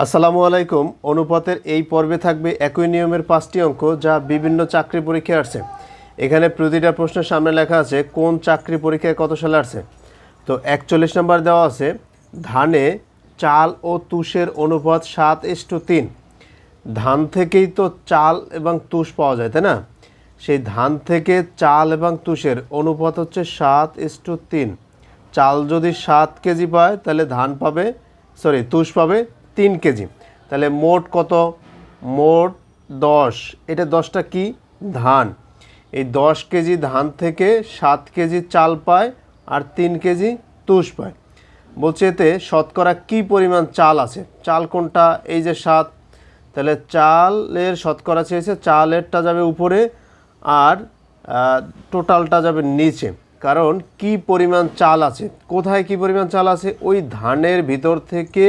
আসসালামু আলাইকুম। অনুপাতের এই পর্বে থাকবে একই নিয়মের পাঁচটি অঙ্ক যা বিভিন্ন চাকরি পরীক্ষায় আসছে। এখানে প্রতিটা প্রশ্নের সামনে লেখা আছে, কোন চাকরি পরীক্ষায় কত সালে আসছে? তো একচল্লিশ নম্বর দেওয়া আছে, ধানে চাল ও তুষের অনুপাত সাত ইস্টু তিন। ধান থেকেই তো চাল এবং তুষ পাওয়া যায়, তাই না? সেই ধান থেকে চাল এবং তুষের অনুপাত হচ্ছে সাত ইস্টু তিন। চাল যদি সাত কেজি পায়, তাহলে ধান পাবে, সরি, তুষ পাবে তিন কেজি। তাহলে মোট কত? মোট দশ। এটা দশটা কি? ধান। এই দশ কেজি ধান থেকে সাত কেজি চাল পায় আর তিন কেজি তুষ পায়। বলছে এতে শতকরা কি পরিমাণ চাল আছে? চাল কোনটা? এই যে সাত। তাহলে চালের শতকরা চেয়েছে, চালেরটা যাবে উপরে আর টোটালটা যাবে নিচে। কারণ কি পরিমাণ চাল আছে? কোথায় কি পরিমাণ চাল আছে? ওই ধানের ভিতর থেকে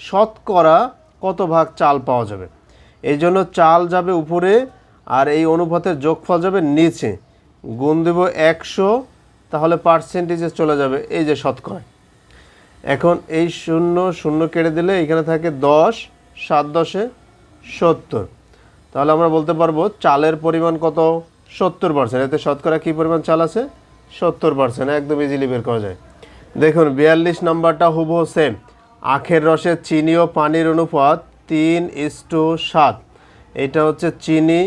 শতকরা কত ভাগ চাল পাওয়া যাবে? এই জন্য চাল যাবে উপরে আর এই অনুপাতের যোগফল যাবে নিচে। গুণ দেব একশো, তাহলে পার্সেন্টেজে চলে যাবে এই যে শতকরায় এখন এই শূন্য শূন্য কেড়ে দিলে এখানে থাকে দশ, সাত দশে সত্তর। তাহলে আমরা বলতে পারব চালের পরিমাণ কত? সত্তর পার্সেন্ট এতে শতকরা কী পরিমাণ চাল আছে? সত্তর পার্সেন্ট একদম ইজিলি বের করা যায়। দেখুন, বিয়াল্লিশ নাম্বারটা হুবহু সেম আখের রসে চিনি ও পানির অনুপাত তিন ইস্টু সাত। এটা হচ্ছে চিনি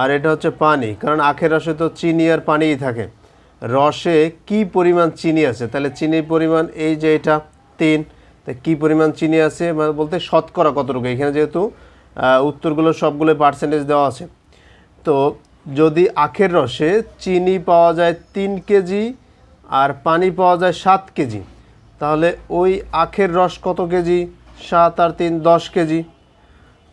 আর এটা হচ্ছে পানি, কারণ আখের রসে তো চিনি আর পানিই থাকে। রসে কি পরিমাণ চিনি আছে? তাহলে চিনির পরিমাণ এই যে এটা তিন, তা কী পরিমাণ চিনি আছে? মানে বলতে শতকরা কতটুকু? এখানে যেহেতু উত্তরগুলো সবগুলো পার্সেন্টেজ দেওয়া আছে। তো যদি আখের রসে চিনি পাওয়া যায় তিন কেজি আর পানি পাওয়া যায় সাত কেজি তাহলে ওই আখের রস কত কেজি? সাত আর তিন, দশ কেজি।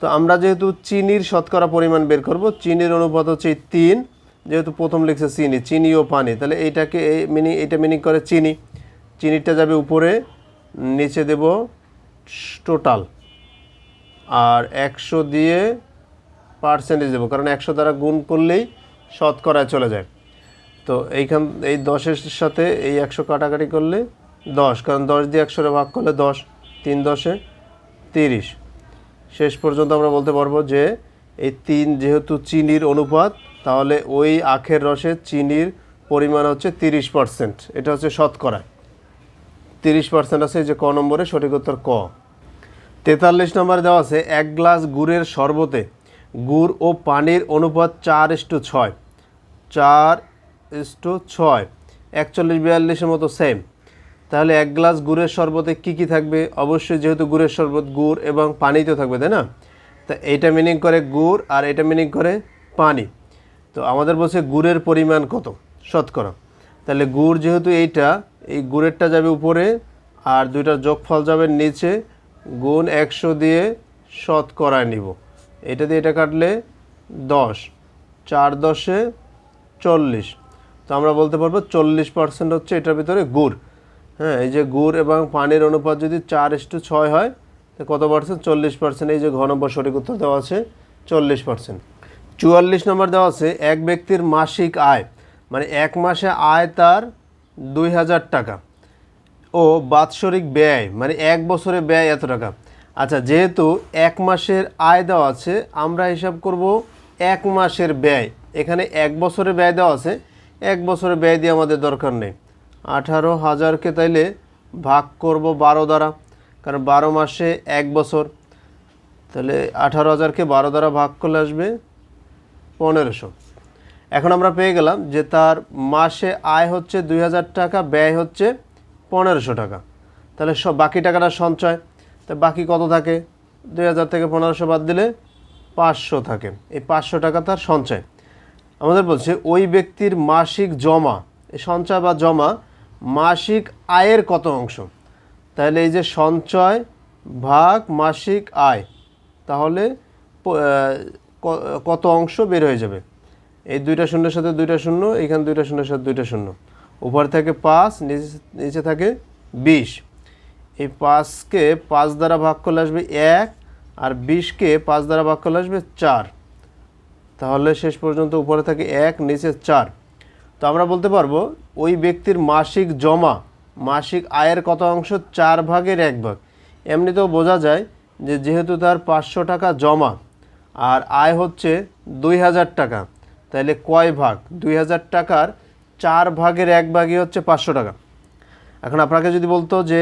তো আমরা যেহেতু চিনির শতকরা পরিমাণ বের করব, চিনির অনুপাত হচ্ছে তিন। যেহেতু প্রথম লিখছে চিনি চিনি ও পানি। তাহলে এইটাকে এই মিনিং এটা মিনিং করে চিনি। চিনিটা যাবে উপরে, নিচে দেব টোটাল। আর একশো দিয়ে পার্সেন্টেজ দেবো, কারণ একশো দ্বারা গুণ করলেই শতকরায় চলে যায়। তো এইখান এই দশের সাথে এই একশো কাটাকাটি করলে দশ, কারণ দশ দিয়ে একশোরে ভাগ করলে দশ, তিন দশে তিরিশ। শেষ পর্যন্ত আমরা বলতে পারব যে এই তিন যেহেতু চিনির অনুপাত, তাহলে ওই আখের রসে চিনির পরিমাণ হচ্ছে তিরিশ পার্সেন্ট। এটা হচ্ছে শতকরায় তিরিশ পার্সেন্ট আছে যে ক নম্বরে, সঠিক উত্তর ক। তেতাল্লিশ নম্বরে দেওয়া আছে, এক গ্লাস গুড়ের শরবতে গুড় ও পানির অনুপাত চার ইস্টু ছয়। চার ইস্টু ছয়। একচল্লিশ বিয়াল্লিশের মতো সেম তাহলে এক গ্লাস গুড়ের শরবতে কি কি থাকবে? অবশ্যই যেহেতু গুড়ের শরবত গুড় এবং পানি তো থাকবে, তাই না? তা এইটা মিনিং করে গুড় আর এটা মিনিং করে পানি। তো আমাদের বলছে গুড়ের পরিমাণ কত? শতকরা। তাহলে গুড় যেহেতু এইটা, এই গুড়েরটা যাবে উপরে আর দুইটার যোগফল যাবে নিচে, গুণ একশো দিয়ে শতকরায় নিব। এটা দিয়ে এটা কাটলে দশ, চার দশে চল্লিশ। তো আমরা বলতে পারব চল্লিশ পার্সেন্ট হচ্ছে এটার ভিতরে গুড়। হ্যাঁ এই যে গুড় এবং পানির অনুপাত যদি চার ইস্টু ছয় হয়, তো কত পার্সেন্ট? চল্লিশ পার্সেন্ট। এই যে ঘ নম্বর সঠিক উত্তর দেওয়া আছে, চল্লিশ পার্সেন্ট। চুয়াল্লিশ নম্বর দেওয়া আছে, এক ব্যক্তির মাসিক আয় মানে এক মাসে আয় তার দুই হাজার টাকা। ও বাৎসরিক ব্যয় মানে এক বছরে ব্যয় এত টাকা। আচ্ছা যেহেতু এক মাসের আয় দেওয়া আছে, আমরা হিসাব করব এক মাসের ব্যয়। এখানে এক বছরের ব্যয় দেওয়া আছে, এক বছরের ব্যয় দিয়ে আমাদের দরকার নেই। আঠারো হাজারকে তাইলে ভাগ করব বারো দ্বারা, কারণ বারো মাসে এক বছর। তাহলে আঠারো হাজারকে বারো দ্বারা ভাগ করলে আসবে পনেরোশো। এখন আমরা পেয়ে গেলাম যে তার মাসে আয় হচ্ছে দুই হাজার টাকা, ব্যয় হচ্ছে পনেরোশো টাকা। তাহলে সব বাকি টাকাটা সঞ্চয়। তা বাকি কত থাকে? দুই হাজার থেকে পনেরোশো বাদ দিলে পাঁচশো থাকে। এই পাঁচশো টাকা তার সঞ্চয়। আমাদের বলছে ওই ব্যক্তির মাসিক জমা, এই সঞ্চয় বা জমা মাসিক আয়ের কত অংশ? তাহলে এই যে সঞ্চয় ভাগ মাসিক আয়, তাহলে কত অংশ বের হয়ে যাবে? এই দুইটা শূন্যের সাথে দুইটা শূন্য, এখানে দুইটা শূন্যের সাথে দুইটা শূন্য। উপর থাকে পাঁচ, নিচে নিচে থাকে বিশ। এই পাঁচকে পাঁচ দ্বারা ভাগ করলে আসবে এক, আর বিশকে পাঁচ দ্বারা ভাগ করলে আসবে চার। তাহলে শেষ পর্যন্ত উপরে থাকে এক, নিচে চার। তো আমরা বলতে পারব ওই ব্যক্তির মাসিক জমা, মাসিক আয়ের কত অংশ? চার ভাগের এক ভাগ। এমনিতেও বোঝা যায় যে যেহেতু তার পাঁচশো টাকা জমা, আর আয় হচ্ছে দুই হাজার টাকা, তাহলে কয় ভাগ? দুই হাজার টাকার চার ভাগের এক ভাগই হচ্ছে পাঁচশো টাকা। এখন আপনাকে যদি বলতো যে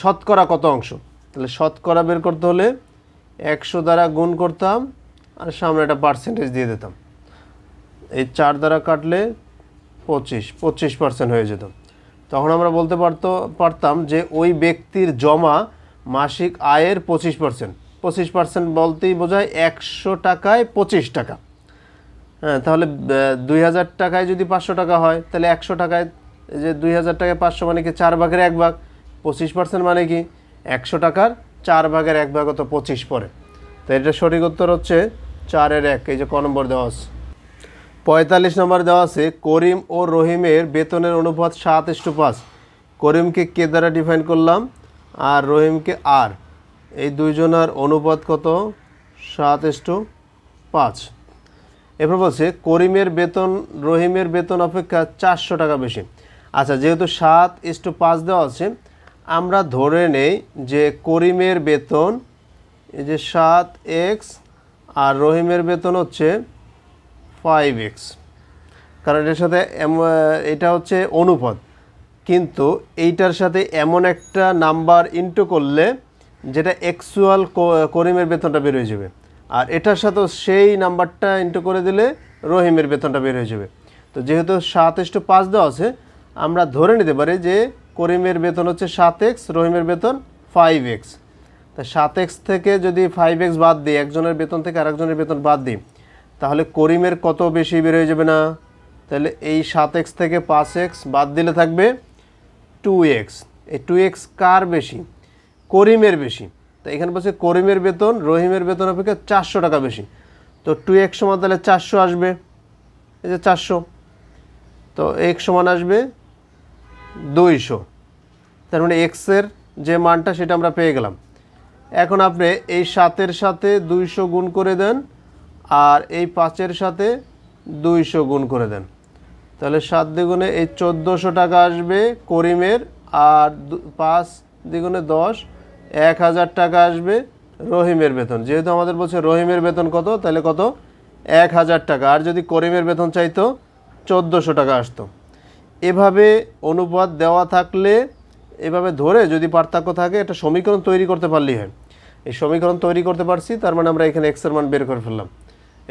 শতকরা কত অংশ? তাহলে শতকরা বের করতে হলে একশো দ্বারা গুণ করতাম, আর সামনে একটা পার্সেন্টেজ দিয়ে দিতাম। এই চার দ্বারা কাটলে পঁচিশ পঁচিশ পার্সেন্ট হয়ে যেত। তখন আমরা বলতে পারতো, পারতাম যে ওই ব্যক্তির জমা মাসিক আয়ের পঁচিশ পার্সেন্ট পঁচিশ পার্সেন্ট বলতেই বোঝায় একশো টাকায় পঁচিশ টাকা। হ্যাঁ তাহলে দুই হাজার টাকায় যদি পাঁচশো টাকা হয়, তাহলে একশো টাকায় যে দুই হাজার টাকায় পাঁচশো মানে কি চার ভাগের এক ভাগ? পঁচিশ পার্সেন্ট মানে কি একশো টাকার চার ভাগের এক ভাগ তো পঁচিশ পরে। তো এটা সঠিক উত্তর হচ্ছে চারের এক, এই যে ক নম্বর দেওয়া আছে। পঁয়তাল্লিশ নম্বর দেওয়া আছে, করিম ও রহিমের বেতনের অনুপাত সাত ইস্টু পাঁচ করিমকে কে দ্বারা ডিফাইন করলাম? আর রহিমকে আর। এই দুইজনের অনুপাত কত? সাত ইস্টু পাঁচ এরপর বলছে, করিমের বেতন, রহিমের বেতন অপেক্ষা চারশো টাকা বেশি। আচ্ছা যেহেতু সাত ইস্টু পাঁচ দেওয়া আছে, আমরা ধরে নেই যে করিমের বেতন, এই যে সাত এক্স, আর রহিমের বেতন হচ্ছে ফাইভ এক্স কারণ এটার সাথে এটা হচ্ছে অনুপাত। কিন্তু এইটার সাথে এমন একটা নাম্বার ইন্টু করলে যেটা অ্যাকচুয়াল করিমের বেতনটা বের হয়ে যাবে। আর এটার সাথেও সেই নাম্বারটা ইন্টু করে দিলে রহিমের বেতনটা বের হয়ে যাবে। তো যেহেতু সাত ইস্টু পাঁচ দেওয়া আছে, আমরা ধরে নিতে পারি যে করিমের বেতন হচ্ছে সাত এক্স রহিমের বেতন ফাইভ এক্স তা সাত এক্স থেকে যদি ফাইভ এক্স বাদ দিই, একজনের বেতন থেকে আরেকজনের বেতন বাদ দিই তাহলে করিমের কত বেশি বের হয়ে যাবে না? তাহলে এই সাত এক্স থেকে পাঁচ এক্স বাদ দিলে থাকবে টু এক্স। এই টু এক্স কার বেশি? করিমের বেশি। তো এখানে বলছে করিমের বেতন, রহিমের বেতন অপেক্ষা চারশো টাকা বেশি। তো টু এক্স সমান তাহলে চারশো আসবে। এই যে চারশো। তো এক্স সমান আসবে দুইশো। তার মানে এক্সের যে মানটা সেটা আমরা পেয়ে গেলাম। এখন আপনি এই সাতের সাথে দুইশো গুণ করে দেন আর এই পাঁচের সাথে দুইশো গুণ করে দেন। তাহলে সাত দ্বিগুণে এই চোদ্দোশো টাকা আসবে করিমের, আর পাঁচ দ্বিগুণে দশ, এক হাজার টাকা আসবে রহিমের বেতন। যেহেতু আমাদের বলছে রহিমের বেতন কত, তাহলে কত? এক হাজার টাকা। আর যদি করিমের বেতন চাইতো, চোদ্দোশো টাকা আসতো। এভাবে অনুপাত দেওয়া থাকলে, এভাবে ধরে যদি পার্থক্য থাকে, একটা সমীকরণ তৈরি করতে পারলেই হয়। এই সমীকরণ তৈরি করতে পারছি, তার মানে আমরা এখানে এক্সের মান বের করে ফেললাম।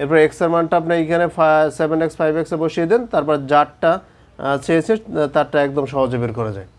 এরপর এক্সের মানটা আপনি এখানে সেভেন এক্স ফাইভ এক্সে বসিয়ে দেন, তারপর যারটা চেয়েছে তারটা একদম সহজে বের করা যায়।